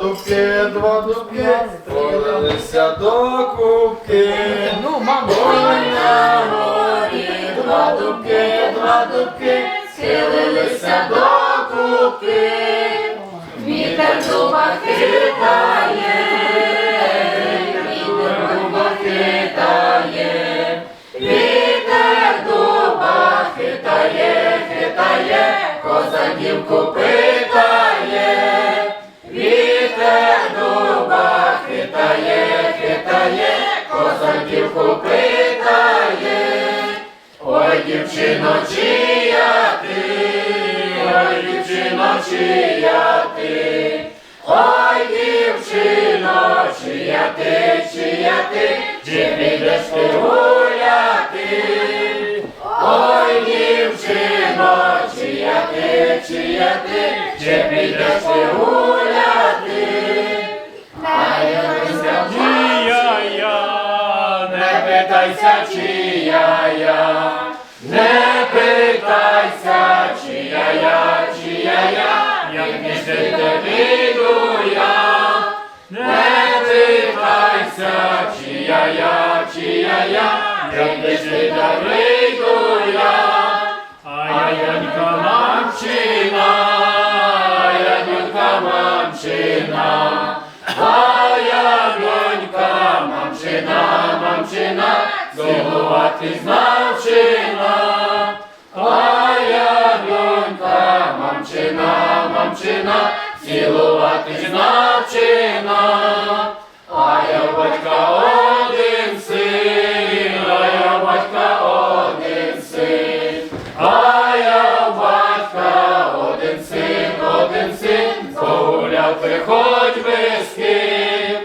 дубки, два дубки, полилися до кубки. Ну, мамо. Ой, на горі, два дубки, два дубки, схилилися до кубки. Вітер дуба хитає, вітер дуба хитає, вітер дуба хитає, хитає, Козаківку дівчино, чия ти, ой, дівчино, чия ти, ой, дівчино, чия ти, чия ти, чи підеш ти гуляти? Ой, дівчино, чия ти, чия ти, чи підеш ти гуляти? Чия я, не питайся, чия я, не питайся, чия я, чия я, як не жити вийду я, не питайся, чия я, чия я, як не жити вийду я, а янька мамчина, янька мамчина. А я донька, мамчина, мамчина, цілувати знавчина. Мамчина, мамчина, цілувати знавчина. А я батька один син, а я батька один син. А я батька один син, один син, погуляв ти хоч би з ким.